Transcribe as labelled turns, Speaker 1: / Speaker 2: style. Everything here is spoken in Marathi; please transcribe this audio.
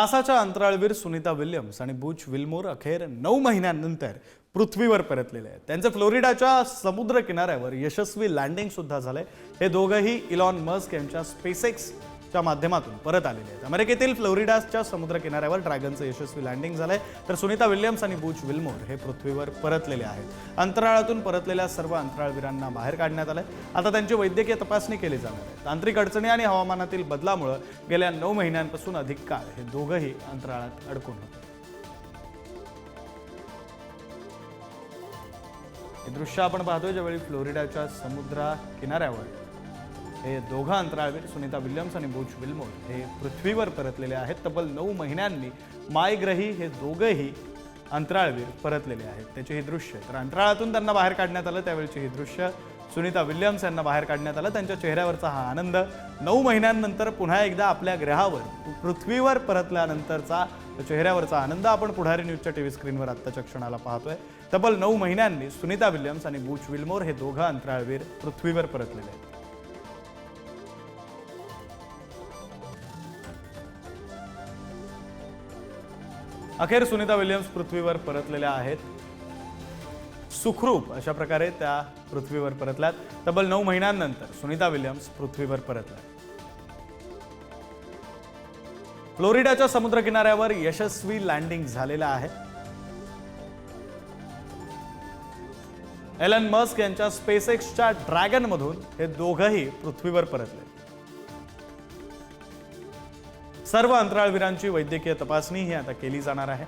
Speaker 1: नासाच्या अंतराळवीर सुनीता विल्यम्स आणि बुच विल्मोर अखेर नऊ महिन्यांनंतर पृथ्वीवर परतलेले आहेत. त्यांचं फ्लोरिडाच्या समुद्र किनाऱ्यावर यशस्वी लँडिंग सुद्धा झालंय. हे दोघंही इलॉन मस्क यांच्या च्या माध्यमातून परत आलेले आहेत. अमेरिकेतील फ्लोरिडासच्या समुद्र किनाऱ्यावर ड्रॅगनचं यशस्वी लँडिंग झालंय. तर सुनीता विल्यम्स आणि बुच विल्मोर हे पृथ्वीवर परतलेले आहेत. अंतराळातून परतलेल्या सर्व अंतराळवीरांना बाहेर काढण्यात आलंय. आता त्यांची वैद्यकीय तपासणी केली जाणार आहे. तांत्रिक अडचणी आणि हवामानातील बदलामुळं गेल्या नऊ महिन्यांपासून अधिक काळ हे दोघंही अंतराळात अडकून होते. हे दृश्य आपण पाहतोय ज्यावेळी फ्लोरिडाच्या समुद्र किनाऱ्यावर हे दोघं अंतराळवीर सुनीता विल्यम्स आणि बुच विल्मोर हे पृथ्वीवर परतलेले आहेत. तब्बल नऊ महिन्यांनी मायग्रही हे दोघंही अंतराळवीर परतलेले आहेत. त्याची ही दृश्य तर अंतराळातून त्यांना बाहेर काढण्यात आलं. त्यावेळची ही दृश्य सुनीता विल्यम्स यांना बाहेर काढण्यात आलं. त्यांच्या चेहऱ्यावरचा हा आनंद नऊ महिन्यांनंतर पुन्हा एकदा आपल्या ग्रहावर पृथ्वीवर परतल्यानंतरचा चेहऱ्यावरचा आनंद आपण पुढारी न्यूजच्या टी व्ही स्क्रीनवर आत्ताच्या क्षणाला पाहतोय. तब्बल नऊ महिन्यांनी सुनीता विल्यम्स आणि बुच विल्मोर हे दोघं अंतराळवीर पृथ्वीवर परतलेले आहेत. अखेर सुनीता विल्यम्स पृथ्वीवर परतलेल्या आहेत. सुखरूप अशा प्रकारे त्या पृथ्वीवर परतल्यात. तब्बल नऊ महिन्यांनंतर सुनीता विल्यम्स पृथ्वीवर परतल्या. फ्लोरिडाच्या समुद्रकिनाऱ्यावर यशस्वी लँडिंग झालेलं आहे. एलन मस्क यांच्या स्पेसएक्सच्या ड्रॅगनमधून हे दोघंही पृथ्वीवर परतले. सर्व अंतराळवीरांची वैद्यकीय तपासणी ही आता केली जाणार आहे.